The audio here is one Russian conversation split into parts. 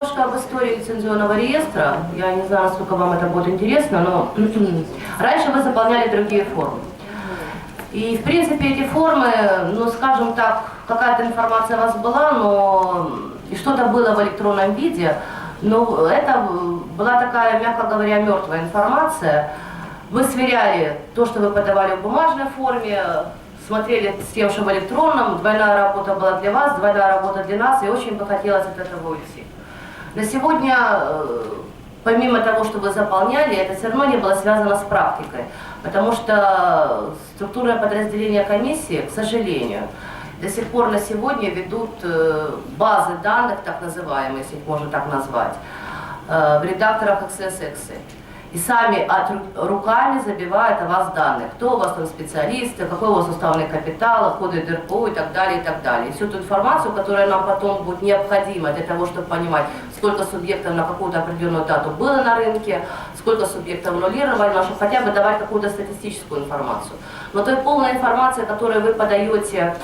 Немножко об истории лицензионного реестра. Я не знаю, насколько вам это будет интересно, но раньше вы заполняли другие формы. И, в принципе, эти формы, ну, скажем так, какая-то информация у вас была, но и что-то было в электронном виде, но это была такая, мягко говоря, мертвая информация. Вы сверяли то, что вы подавали в бумажной форме, смотрели с тем, что в электронном, двойная работа была для вас, двойная работа для нас, и очень бы хотелось от этого уйти. На сегодня, э, помимо того, что вы заполняли, это все равно не было связано с практикой, потому что структурное подразделение комиссии, к сожалению, до сих пор на сегодня ведут э, базы данных, так называемые, если их можно так назвать, э, в редакторах XSX. И сами от, руками забивают о вас данные. Кто у вас там специалисты, какой у вас уставный капитал, коды ДРПО и так далее, и так далее. И всю ту информацию, которая нам потом будет необходима для того, чтобы понимать, сколько субъектов на какую-то определенную дату было на рынке, сколько субъектов аннулировали, но чтобы хотя бы давать какую-то статистическую информацию. Но той полной информации, которую вы подаете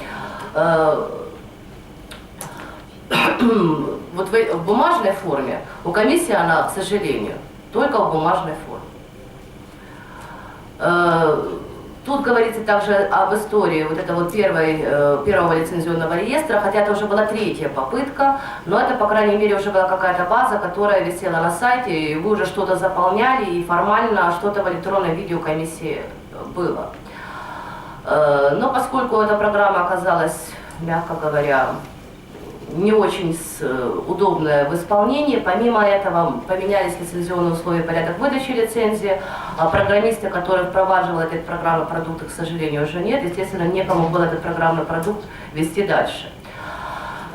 э, вот в, в бумажной форме, у комиссии она, к сожалению, только в бумажной форме. Э, тут говорится также об истории вот этого первой, э, первого лицензионного реестра, хотя это уже была третья попытка, но это, по крайней мере, уже была какая-то база, которая висела на сайте, и вы уже что-то заполняли, и формально что-то в электронном видео комиссии было. Э, но поскольку эта программа оказалась, мягко говоря, не очень э, удобное в исполнении. Помимо этого поменялись лицензионные условия порядок выдачи лицензии. А программисты, которые впроваживал этот программный продукт, к сожалению, уже нет. Естественно, некому был этот программный продукт вести дальше.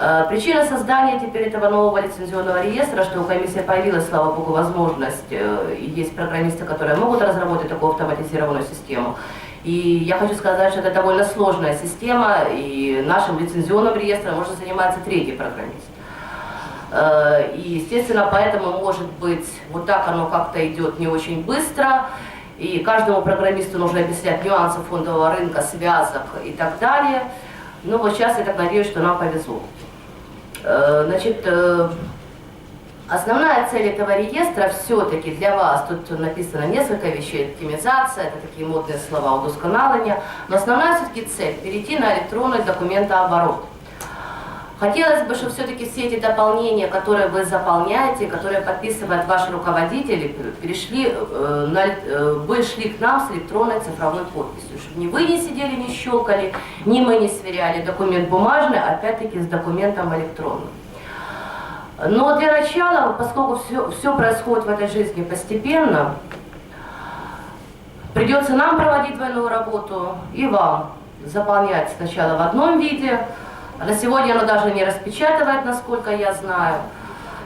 Э, причина создания теперь этого нового лицензионного реестра, что у комиссии появилась, слава богу, возможность, э, есть программисты, которые могут разработать такую автоматизированную систему. И я хочу сказать, что это довольно сложная система, и нашим лицензионным реестром уже занимается третий программист. Э, и, естественно, поэтому, может быть, вот так оно как-то идет не очень быстро, и каждому программисту нужно объяснять нюансы фондового рынка, связок и так далее. Но вот сейчас я так надеюсь, что нам повезло. Э, значит, э, Основная цель этого реестра все-таки для вас, тут написано несколько вещей, оптимизация, это такие модные слова, удосконаления, но основная все-таки цель – перейти на электронный документооборот. Хотелось бы, чтобы все-таки все эти дополнения, которые вы заполняете, которые подписывают ваши руководители, перешли, э, на, э, вы шли к нам с электронной цифровой подписью, чтобы ни вы не сидели, не щелкали, ни мы не сверяли документ бумажный, опять-таки с документом электронным. Но для начала, поскольку все, все происходит в этой жизни постепенно, придется нам проводить двойную работу и вам заполнять сначала в одном виде. На сегодня оно даже не распечатывает, насколько я знаю.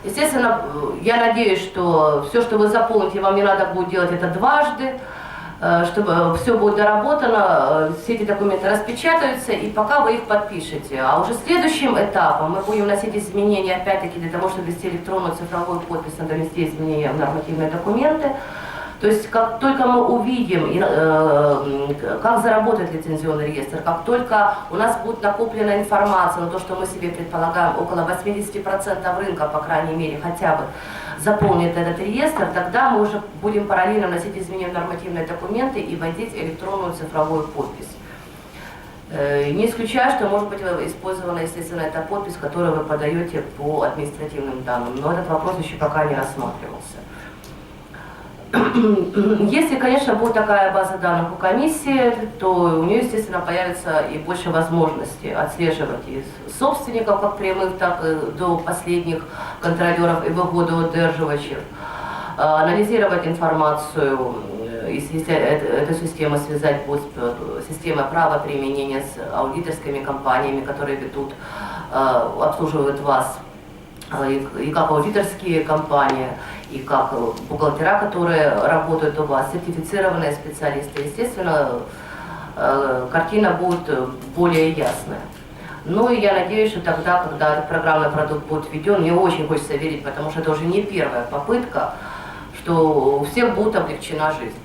Естественно, я надеюсь, что все, что вы заполните, вам не надо будет делать это дважды. Э, чтобы все будет доработано, э, все эти документы распечатаются, и пока вы их подпишете. А уже следующим этапом мы будем вносить изменения, опять-таки, для того, чтобы ввести электронную цифровую подпись, надо внести изменения в нормативные документы. То есть, как только мы увидим, э, как заработает лицензионный реестр, как только у нас будет накоплена информация, на то, что мы себе предполагаем, около 80% рынка, по крайней мере, хотя бы, заполнит этот реестр, тогда мы уже будем параллельно вносить изменения в нормативные документы и вводить электронную цифровую подпись. Э, не исключаю, что может быть использована, естественно, эта подпись, которую вы подаете по административным данным, но этот вопрос еще пока не рассматривался. Если, конечно, будет такая база данных у комиссии, то у нее, естественно, появится и больше возможностей отслеживать и собственников, как прямых, так и до последних контролеров и выгодоудерживающих, а, анализировать информацию, если эту систему связать с системой права применения с аудиторскими компаниями, которые ведут, а, обслуживают вас, и как аудиторские компании, и как бухгалтера, которые работают у вас, сертифицированные специалисты, естественно, э, картина будет более ясная. Ну и я надеюсь, что тогда, когда этот программный продукт будет введен, мне очень хочется верить, потому что это уже не первая попытка, что у всех будет облегчена жизнь.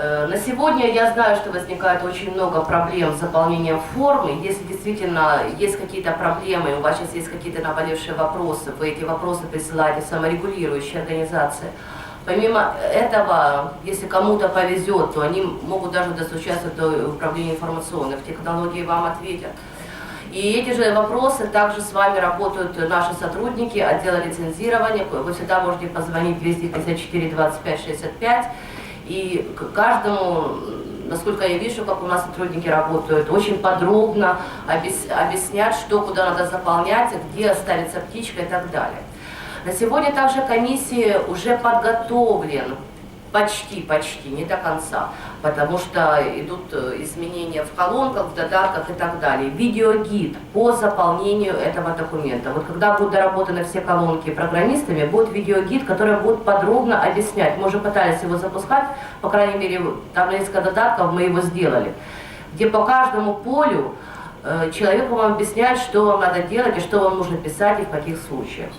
Э, На сегодня я знаю, что возникает очень много проблем с заполнением формы. Если действительно есть какие-то проблемы, у вас сейчас есть какие-то наболевшие вопросы, вы эти вопросы присылаете в саморегулирующие организации. Помимо этого, если кому-то повезет, то они могут даже достучаться до управления информационных технологий и вам ответят. И эти же вопросы также с вами работают наши сотрудники отдела лицензирования. Вы всегда можете позвонить 254 25 65 и каждому, насколько я вижу, как у нас сотрудники работают, очень подробно объяс- объяснять, что куда надо заполнять, где ставится птичка и так далее. На сегодня также комиссии уже подготовлен, почти, почти, не до конца, потому что идут э, изменения в колонках, в додатках и так далее. Видеогид по заполнению этого документа. Вот когда будут доработаны все колонки программистами, будет видеогид, который будет подробно объяснять. Мы уже пытались его запускать, по крайней мере, там несколько додатков мы его сделали, где по каждому полю э, человеку вам объясняет, что вам надо делать и что вам нужно писать и в каких случаях.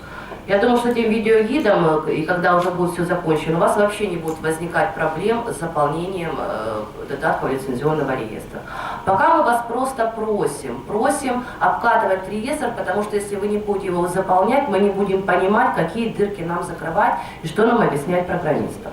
Я думаю, что этим видеогидом, э, и когда уже будет все закончено, у вас вообще не будет возникать проблем с заполнением э, додатков лицензионного реестра. Пока мы вас просто просим, просим обкатывать реестр, потому что если вы не будете его заполнять, мы не будем понимать, какие дырки нам закрывать и что нам объяснять программистам.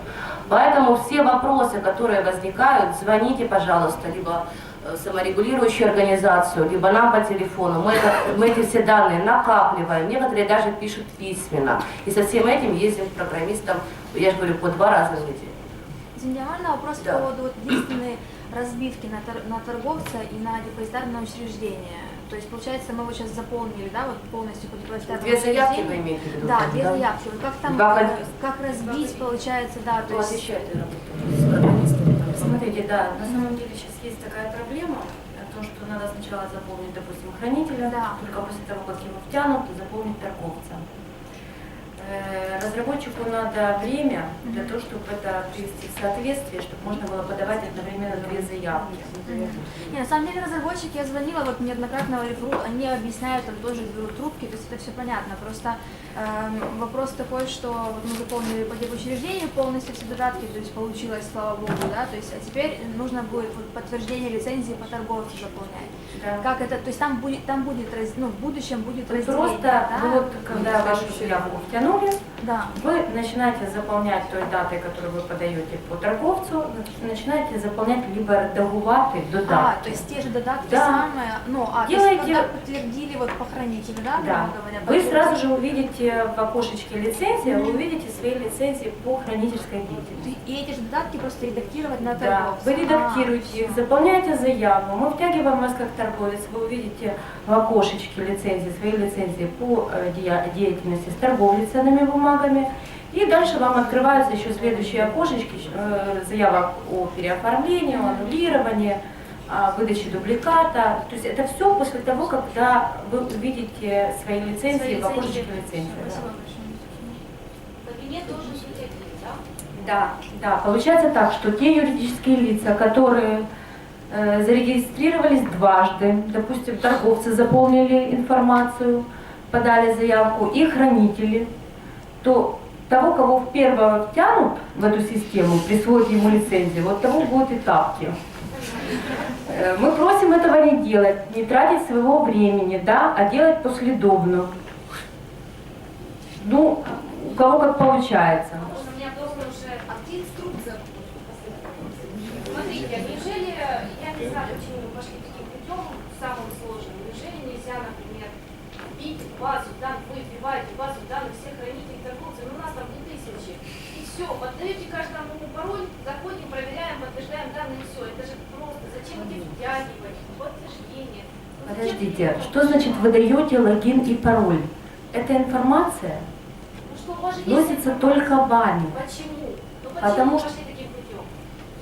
Поэтому все вопросы, которые возникают, звоните, пожалуйста, либо саморегулирующую организацию, либо нам по телефону. Мы, это- мы эти все данные накапливаем, некоторые даже пишут письменно. И со всем этим ездим к программистам, я же говорю, по два раза в неделю. Можно вопрос Да. по поводу вот единственной разбивки на, тор- на торговца и на депозитарное учреждение? То есть, получается, мы его сейчас заполнили, да, вот полностью под депозитарное Две заявки вы имеете в виду? Да, две заявки. Вот как там, э, кон- как разбить, получается, да, то есть... Смотрите, да, на самом деле сейчас есть такая проблема, то, что надо сначала заполнить, допустим, хранителя, Да. только после того, как его втянут, заполнить торговца. Э, Разработчику надо время для того, чтобы это привести в соответствие, чтобы можно было подавать одновременно две заявки. Не, на самом деле разработчики, я звонила вот неоднократно они объясняют, там тоже берут трубки, то есть это все понятно. Просто вопрос такой, что вот мы заполнили по учреждению полностью все додатки, то есть получилось, слава богу, да, то есть, а теперь нужно будет вот подтверждение лицензии по торговцу заполнять. Да. Как это, то есть там будет, там будет, раз- ну, в будущем будет разделение, Просто да? вот, когда вашу заявку втянули, Да. вы начинаете заполнять той датой, которую вы подаете по торговцу, начинаете заполнять либо редагувати А, додатки. то есть те же додатки Да. самые, ну, а, то Делаете- есть когда подтвердили вот по хранителю, да, Да. говоря, Вы сразу же увидите в окошечке лицензия, вы увидите свои лицензии по хранительской деятельности. И эти же додатки просто редактировать на Да, торговца. вы редактируете их, заполняете заявку, мы втягиваем вас как торговец, вы увидите в окошечке лицензии, свои лицензии по э, дея- деятельности с торговлей ценными бумагами. И дальше вам открываются еще следующие окошечки э, заявок о переоформлении, о аннулировании, о выдаче дубликата. То есть это все после того, когда вы увидите свои лицензии Свои в окошечке лицензии. Кабинет должен? Да, да, получается так, что те юридические лица, которые э, зарегистрировались дважды, допустим, торговцы заполнили информацию, подали заявку, и хранители, то того, кого в первого втянут в эту систему, присвоят ему лицензию, вот того будут и тапки. Э, Мы просим этого не делать, не тратить своего времени, да, а делать последовно. Ну, у кого как получается. Что у меня дома уже... Инструкция? Смотрите, неужели, я не знаю, почему вы пошли таким путем, самым сложным, неужели нельзя, например, бить базу данных, вы вбиваете базу данных всех хранителей торговцев, ну у нас там не тысячи, и все, поддаете каждому пароль, заходим, проверяем, подтверждаем данные, и все, это же просто, зачем эти втягивать, подтверждение? Ну, зачем Подождите, что значит выдаете логин и пароль? Эта информация Ну что, есть носится информация. только вами. Почему? Ну почему Потому вы что- пошли таким путем?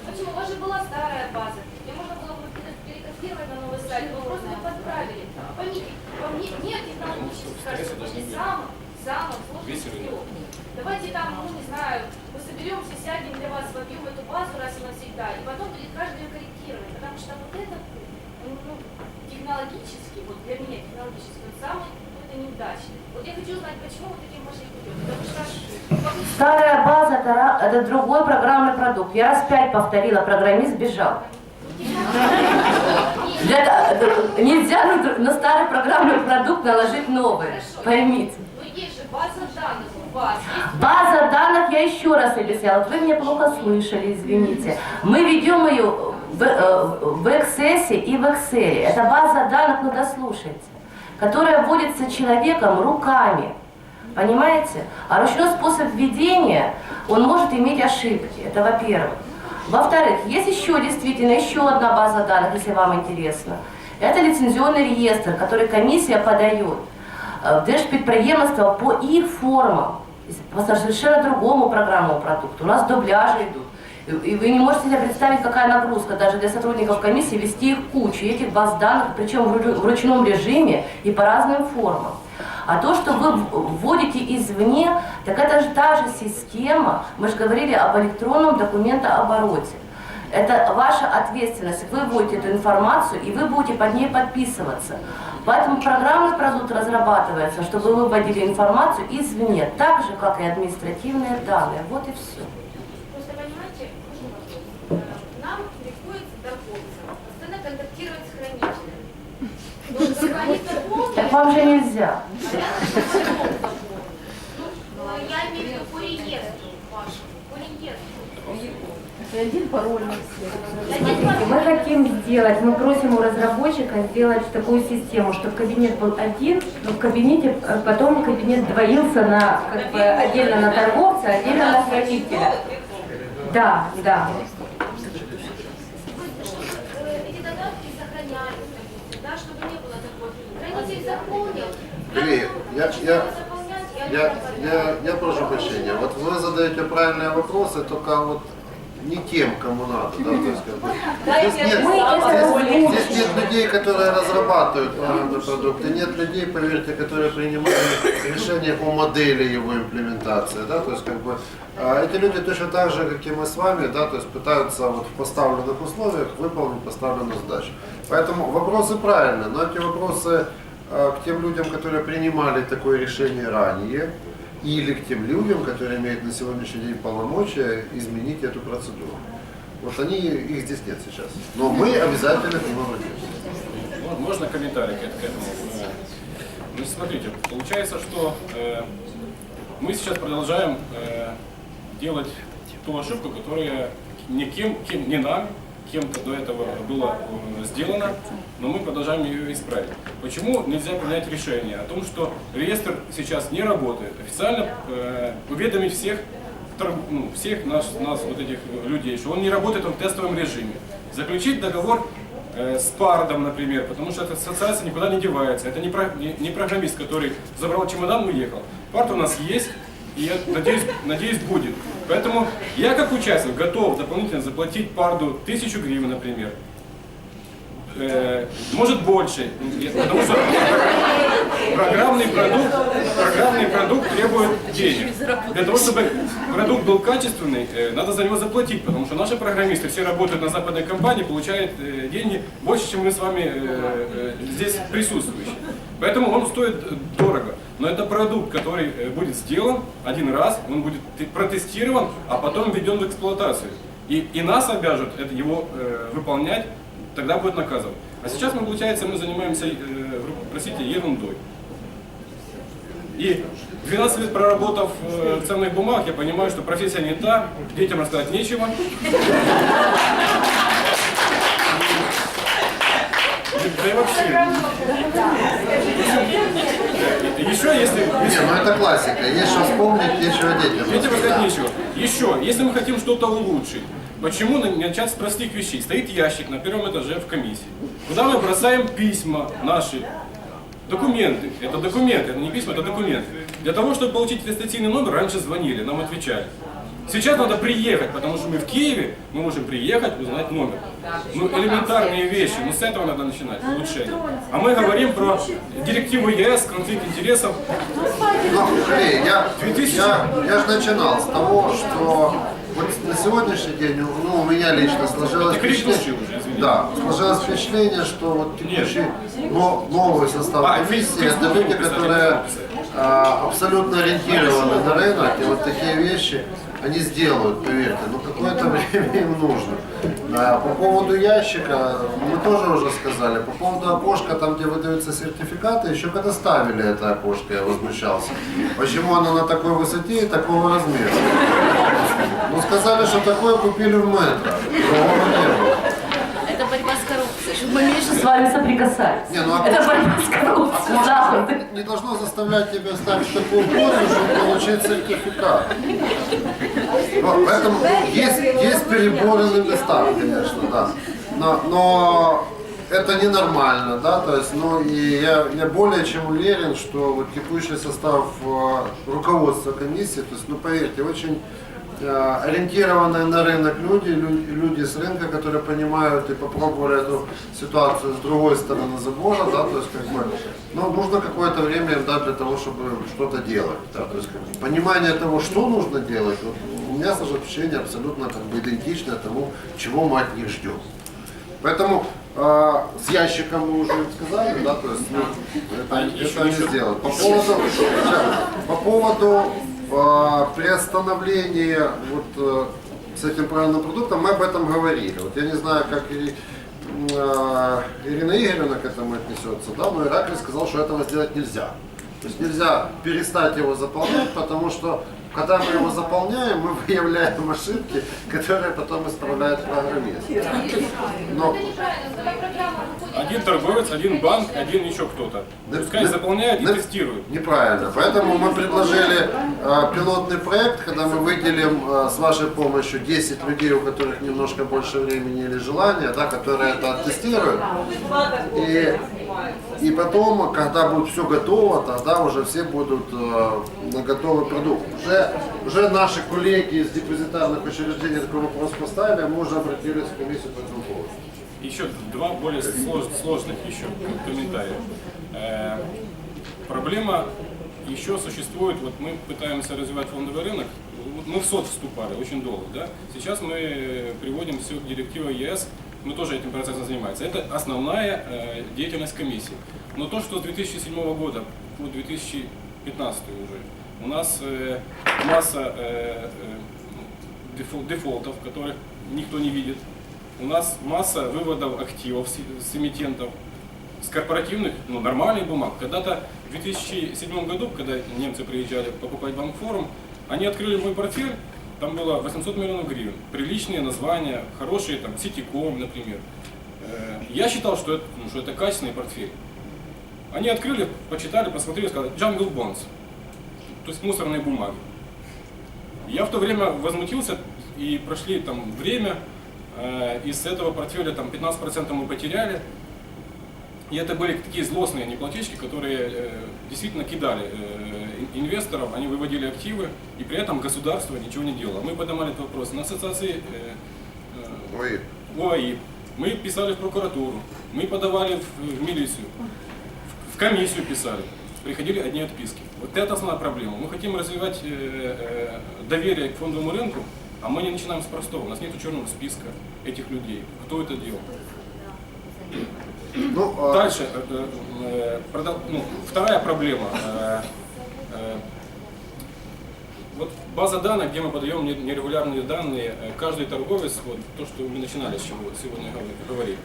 Почему? У вас же была старая база, где можно было бы пере- перекодировать на новый сайт, вы просто бы подправили. Поймите, по мне нет технологических, кажется, пошли самым, самым сложным путем. Давайте там, ну не знаю, мы соберемся, сядем для вас, вобьем эту базу раз и навсегда, и потом будет каждый ее корректировать, потому что вот это, ну, технологически, вот для меня технологически, он самый какой-то неудачный. Вот я хочу узнать, почему вы таким пошли путем. Потому что Старая база это, другой программный продукт. Я раз пять повторила, программист бежал. Для нельзя на, на старый программный продукт наложить новый. Поймите. Ну есть же база данных у вас. Есть База данных, я еще раз объясняла, вы меня плохо слышали, извините. Мы ведем ее в, э, в Access и в Excel. Это база данных, ну дослушайте, которая вводится человеком руками. Понимаете? А ручной способ введения, он может иметь ошибки. Это во-первых. Во-вторых, есть еще действительно еще одна база данных, если вам интересно. Это лицензионный реестр, который комиссия подает э, в Держпідприємства по их формам, по совершенно другому программному продукту. У нас дубляжи идут. И- вы не можете себе представить, какая нагрузка даже для сотрудников комиссии вести их кучу, этих баз данных, причем в ру- в ручном режиме и по разным формам. А то, что вы вводите извне, так это же та же система, мы же говорили об электронном документообороте. Это ваша ответственность. Вы вводите эту информацию, и вы будете под ней подписываться. Поэтому программный продукт разрабатывается, чтобы вы вводили информацию извне, так же, как и административные данные. Вот и все. Просто понимаете, можно вопрос? нам приходится торговцам постоянно контактировать с хранителями. Но когда они торговцы, Так вам же нельзя. я имею в виду по реестру вашему, по реестру. Один пароль на всех. Я не Смотрите, мы хотим сделать, мы просим у разработчика сделать такую систему, чтобы кабинет был один, но в кабинете э, потом кабинет двоился на как бы отдельно на торговца, отдельно на хранителя. Да, да. Э, эти додатки сохранялись, допустим, да, чтобы не было такой. Хранитель заполнил, я- я- я, Я, я, прошу прощения. Вот вы задаете правильные вопросы, только вот не тем, кому надо. Да? То есть, как бы, здесь, нет, здесь, здесь нет людей, которые разрабатывают программный продукт, и нет людей, поверьте, которые принимают решения о модели его имплементации. Да? То есть, как бы, а, эти люди точно так же, как и мы с вами, да, то есть пытаются вот в поставленных условиях выполнить поставленную задачу. Поэтому вопросы правильные, но эти вопросы э, к тем людям, которые принимали такое решение ранее, или к тем людям, которые имеют на сегодняшний день полномочия изменить эту процедуру. Вот они, их здесь нет сейчас. Но мы обязательно к ним обратимся. Мож- Можно комментарий к эт- к этому? Э, Ну, смотрите, получается, что э, мы сейчас продолжаем э, делать ту ошибку, которая не кем, кем, не нами, кем-то до этого была э, сделана, но мы продолжаем ее исправить. Почему нельзя принять решение о том, что реестр сейчас не работает? Официально э, уведомить всех ну, всех нас, нас, вот этих людей, что он не работает он в тестовом режиме. Заключить договор э, с пардом, например, потому что эта ассоциация никуда не девается. Это не, про- не- не программист, который забрал чемодан и уехал. Пард у нас есть, и я надеюсь, надеюсь будет. Поэтому я как участник готов дополнительно заплатить парду тысячу гривен, например. Э, может больше, потому что программный продукт, программный продукт требует денег. Для того, чтобы продукт был качественный, э, надо за него заплатить, потому что наши программисты все работают на западной компании, получают э, деньги больше, чем мы с вами э, здесь присутствующие. Поэтому он стоит дорого. Но это продукт, который э, будет сделан один раз, он будет те- протестирован, а потом введен в эксплуатацию. И, и нас обяжут это, его э, выполнять, тогда будет наказан. А сейчас мы, получается, мы занимаемся, э, простите, ерундой. И 12 лет проработав э, ценных бумагах, я понимаю, что профессия не та, детям рассказать нечего. Да и вообще. Еще если... Не, ну это классика. Есть что вспомнить, нечего детям. Детям рассказать Да. нечего. Еще, если мы хотим что-то улучшить, почему начать с простых вещей? Стоит ящик на первом этаже в комиссии, куда мы бросаем письма наши, документы. Это документы, это не письма, это документы. Для того, чтобы получить регистрационный номер, раньше звонили, нам отвечали. Сейчас надо приехать, потому что мы в Киеве, мы можем приехать, узнать номер. Ну, элементарные вещи, ну с этого надо начинать, улучшение. А мы говорим про директиву ЕС, конфликт интересов. Ну, я, 2000. я, я же начинал с того, что вот на сегодняшний день, ну, у меня лично сложилось впечатление, уже, да, сложилось впечатление, что вот текущий но- новый состав А, комиссии, Фейсбук это люди, которые а, абсолютно ориентированы на рынок, и вот такие вещи они сделают, поверьте, но какое-то время им нужно. А, по поводу ящика, мы тоже уже сказали, по поводу окошка, там где выдаются сертификаты, еще когда ставили это окошко, я возмущался. Почему оно на такой высоте и такого размера? Ну сказали, что такое купили в метро, другого не было. Это борьба с коррупцией, чтобы мы меньше с вами соприкасались. Не, ну, а Это борьба с коррупцией. да. не должно заставлять тебя ставить такую позу, чтобы получить сертификат. Вот, Поэтому есть, есть переборы на местах, конечно, да. Но, но это ненормально, да, то есть, ну и я, я более чем уверен, что вот текущий состав э, руководства комиссии, то есть, ну поверьте, очень ориентированные на рынок люди, лю- люди с рынка, которые понимают и попробовали эту ситуацию с другой стороны забора, да, то есть как бы, ну, нужно какое-то время им дать для того, чтобы что-то делать, да, то есть как бы, понимание того, что нужно делать, вот, у меня сложилось впечатление абсолютно как бы идентичное тому, чего мы от них ждем. Поэтому э, с ящиком мы уже сказали, да, то есть ну, это, А это еще- сделают. По поводу, сейчас, по поводу приостановления вот э, с этим правильным продуктом, мы об этом говорили. Вот я не знаю, как э, Ирина Игоревна к этому отнесется, да, но Ираклий сказал, что этого сделать нельзя. То есть нельзя перестать его заполнять, потому что когда мы его заполняем, мы выявляем ошибки, которые потом исправляет программист. Но. Один торговец, один банк, один еще кто-то. Да, Пускай да, заполняют и да. тестируют. Неправильно. Поэтому мы предложили э, пилотный проект, когда мы выделим э, с вашей помощью 10 людей, у которых немножко больше времени или желания, да, которые это оттестируют. И, и потом, когда будет все готово, тогда уже все будут э, на готовый продукт. Уже, уже наши коллеги из депозитарных учреждений такой вопрос поставили, а мы уже обратились в комиссию по этому поводу. Еще два более слож- сложных еще комментария. Э, проблема еще существует, вот мы пытаемся развивать фондовый рынок, мы в СОД вступали очень долго, да? Сейчас мы приводим все к директиве ЕС, мы тоже этим процессом занимаемся. Это основная э, деятельность комиссии. Но то, что с 2007 года по 2015 уже у нас э, масса э, э, дефол- дефолтов, которых никто не видит, у нас масса выводов активов с, с эмитентов, с корпоративных, ну, нормальных бумаг. Когда-то в 2007 году, когда немцы приезжали покупать банк-форум, они открыли мой портфель, там было 800 миллионов гривен. Приличные названия, хорошие, там, Ситиком, например. Э, Я считал, что это, ну, что это качественный портфель. Они открыли, почитали, посмотрели, сказали, Jungle Bonds, то есть мусорные бумаги. Я в то время возмутился, и прошли там время, э, из этого портфеля там 15% мы потеряли. И это были такие злостные неплательщики, которые э, действительно кидали э, инвесторов, они выводили активы, и при этом государство ничего не делало. Мы поднимали этот вопрос на ассоциации э, э, ОАИ, мы писали в прокуратуру, мы подавали в, в милицию, в, в комиссию писали, приходили одни отписки. Вот это основная проблема. Мы хотим развивать э, э, доверие к фондовому рынку, а мы не начинаем с простого. У нас нет черного списка этих людей. Кто это делал? ну, а, Дальше, э, э, э, продол- ну, вторая проблема. Э, э, Вот база данных, где мы подаем не- нерегулярные данные, э, каждый торговец, вот то, что мы начинали с чего сегодня говор- говорить,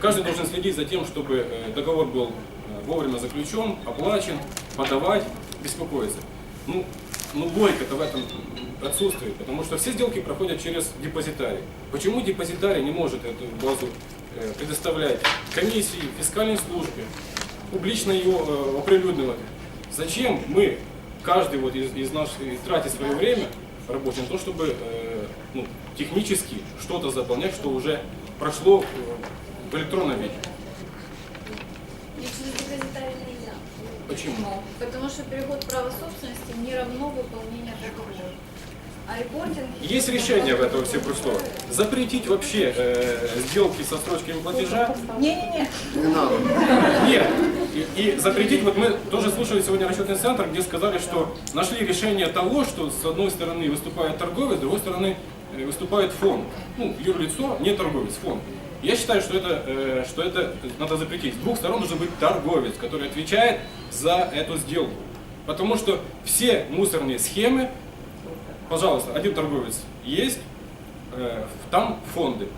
каждый должен следить за тем, чтобы э, договор был э, вовремя заключен, оплачен, подавать, беспокоиться. Ну, ну логика-то в этом отсутствует, потому что все сделки проходят через депозитарий. Почему депозитарий не может эту базу э, предоставлять комиссии, фискальной службе, публично ее э, оприлюднивать? Зачем мы, каждый вот из, из нас тратит свое время рабочее на то, чтобы э, ну, технически что-то заполнять, что уже прошло э, в электронном виде? Почему? Потому что переход права собственности не равно выполнению договора. Есть решение в этого все простого. Запретить вообще э, сделки со строчками платежа. не надо. Нет. И, и запретить, вот мы тоже слушали сегодня расчетный центр, где сказали, что нашли решение того, что с одной стороны выступает торговец, с другой стороны э, выступает фонд. Ну, юрлицо, не торговец, фонд. Я считаю, что это, э, что это надо запретить. С двух сторон должен быть торговец, который отвечает за эту сделку. Потому что все мусорные схемы, пожалуйста, один торговец есть, э, там фонды.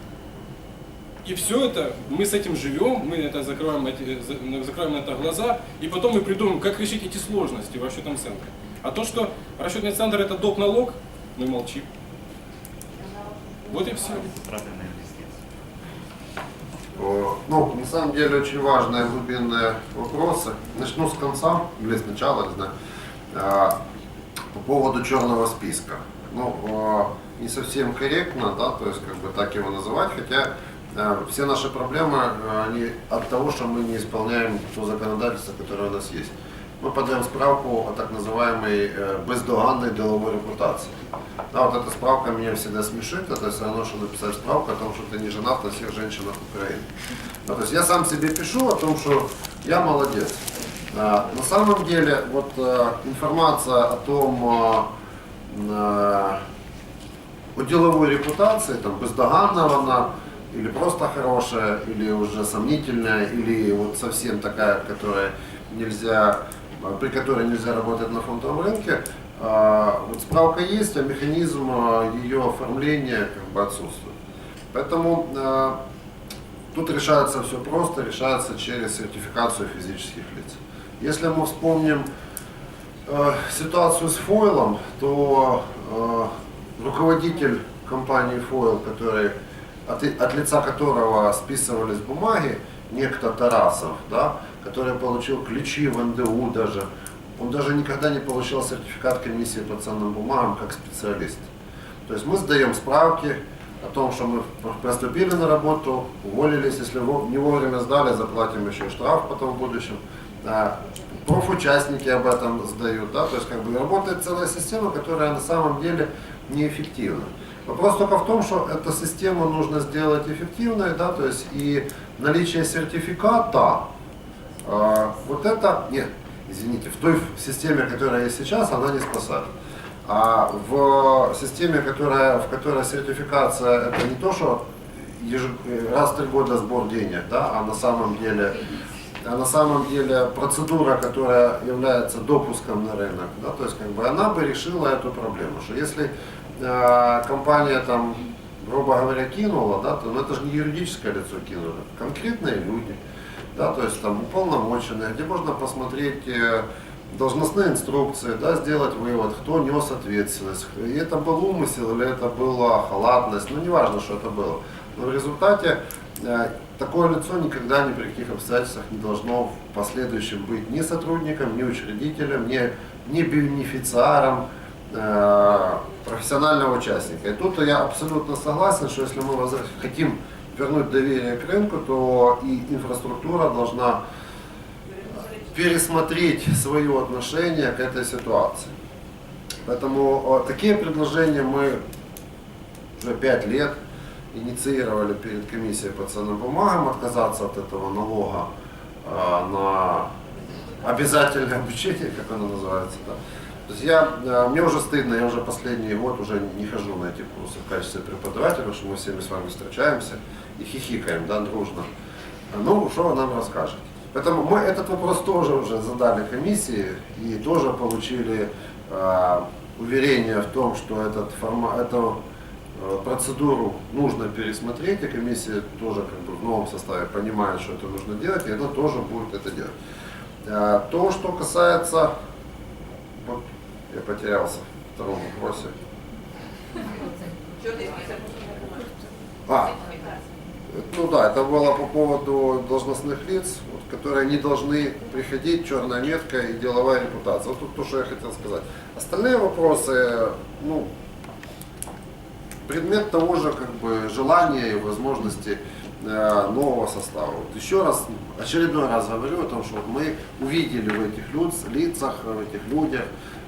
И все это, мы с этим живем, мы это закрываем, за- закрываем на это глаза, и потом мы придумаем, как решить эти сложности в расчетном центре. А то, что расчетный центр это доп. налог, мы молчим. Вот и все. О, Ну, на самом деле очень важные глубинные вопросы. Начну с конца, или сначала, не знаю. По поводу черного списка. Ну, а, не совсем корректно, да, то есть как бы так его называть, хотя а, все наши проблемы, а, они от того, что мы не исполняем то законодательство, которое у нас есть. Мы подаем справку о так называемой э, бездоганной деловой репутации. Да, вот эта справка меня всегда смешит, это все равно, что написать справку о том, что ты не женат на всех женщинах Украины. Да, то есть я сам себе пишу о том, что я молодец. А, на самом деле, вот э, информация о том, а, о деловой репутации, там, бездоганная она, или просто хорошая, или уже сомнительная, или вот совсем такая, которая нельзя, при которой нельзя работать на фондовом рынке, вот справка есть, а механизм ее оформления как бы отсутствует. Поэтому тут решается все просто, решается через сертификацию физических лиц. Если мы вспомним э, ситуацию с Фойлом, то э, руководитель компании Фойл, который, от, от лица которого списывались бумаги, некто Тарасов, да, который получил ключи в НДУ даже, он даже никогда не получал сертификат комиссии по ценным бумагам как специалист. То есть мы сдаем справки о том, что мы поступили на работу, уволились, если не вовремя сдали, заплатим еще штраф потом в будущем. А, Профучастники об этом сдают, да, то есть как бы работает целая система, которая на самом деле неэффективна. Вопрос только в том, что эту систему нужно сделать эффективной, да, то есть и наличие сертификата, а, вот это, нет, извините, в той системе, которая есть сейчас, она не спасает. А в системе, которая, в которой сертификация, это не то, что раз в три года сбор денег, да, а на самом деле, а на самом деле процедура, которая является допуском на рынок, да, то есть как бы она бы решила эту проблему, что если э, компания там, грубо говоря, кинула, да, то ну, это же не юридическое лицо кинули, это конкретные люди, да, то есть там уполномоченные, где можно посмотреть э, должностные инструкции, да, сделать вывод, кто нес ответственность, и это был умысел или это была халатность, ну неважно, что это было. Но в результате такое лицо никогда ни при каких обстоятельствах не должно в последующем быть ни сотрудником, ни учредителем, ни, ни бенефициаром э, профессионального участника. И тут я абсолютно согласен, что если мы хотим вернуть доверие к рынку, то и инфраструктура должна пересмотреть свое отношение к этой ситуации. Поэтому э, такие предложения мы уже пять лет инициировали перед комиссией по ценным бумагам отказаться от этого налога на обязательное обучение, как оно называется. Да. То есть я, мне уже стыдно, я уже последний год уже не хожу на эти курсы в качестве преподавателя, потому что мы всеми с вами встречаемся и хихикаем, да, дружно. Ну, что вы нам расскажете? Поэтому мы этот вопрос тоже уже задали комиссии и тоже получили э, уверение в том, что этот форма, эту э, процедуру нужно пересмотреть, и комиссия тоже как бы в новом составе понимает, что это нужно делать, и она тоже будет это делать. Э, то, что касается, вот я потерялся в втором вопросе. А, ну да, это было по поводу должностных лиц, вот, которые не должны приходить, черная метка и деловая репутация. Вот тут то, что я хотел сказать. Остальные вопросы, ну, предмет того же как бы желания и возможности э, нового состава. Вот еще раз, очередной раз говорю о том, что вот мы увидели в этих люц- лицах, в этих людях,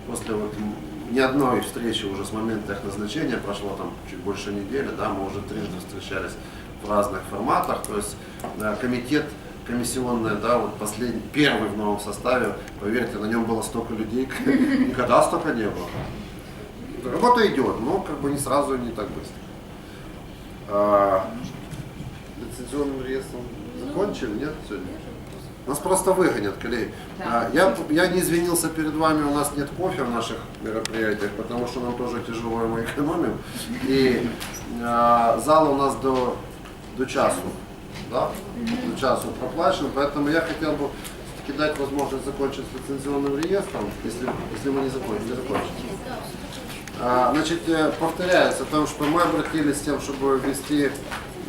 после вот ни одной встречи уже с момента их назначения, прошло там чуть больше недели, да, мы уже трижды встречались в разных форматах, то есть э, комитет комиссионный, да, вот последний, первый в новом составе, поверьте, на нем было столько людей, никогда столько не было. Работа идет, но как бы не сразу не так быстро. А, лицензионным реестром закончили, нет, сегодня? Нас просто выгонят, коллеги. А, Я, я не извинился перед вами, у нас нет кофе в наших мероприятиях, потому что нам тоже тяжело, и мы экономим. И а, зал у нас до, до часу, да? До часу проплачен, поэтому я хотел бы дать возможность закончить с лицензионным реестром, если, если мы не закончим. Не закончим. А, Значит, э, повторяюсь о что мы обратились с тем, чтобы ввести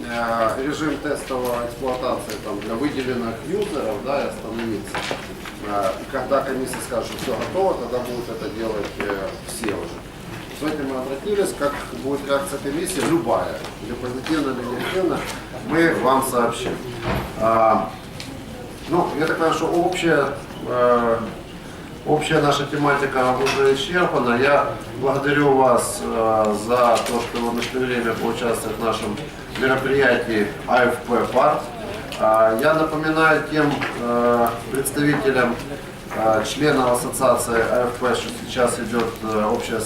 э, режим тестовой эксплуатации там, для выделенных юзеров да, и остановиться. А, когда комиссия скажет, что все готово, тогда будут это делать э, все уже. С этим мы обратились, как будет реакция комиссии, любая, или позитивная, или негативная, мы вам сообщим. А, Ну, я так понимаю, что общая э, Общая наша тематика уже исчерпана. Я благодарю вас э, за то, что вы нашли время поучаствовать в нашем мероприятии АФП ПАРТ. А, Я напоминаю тем э, представителям, э, членов ассоциации АФП, что сейчас идет общее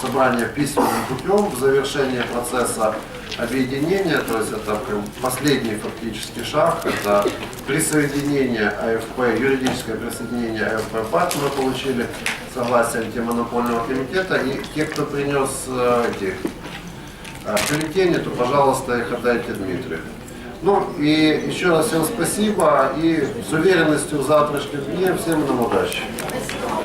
собрание письменным путем в завершении процесса объединения, то есть это последний фактически шаг, это присоединение АФП, юридическое присоединение АФП ПАТ мы получили согласие антимонопольного комитета, и те, кто принес э, эти э, бюллетени, то, пожалуйста, их отдайте Дмитрию. Ну и еще раз всем спасибо и с уверенностью в завтрашнем дне всем нам удачи.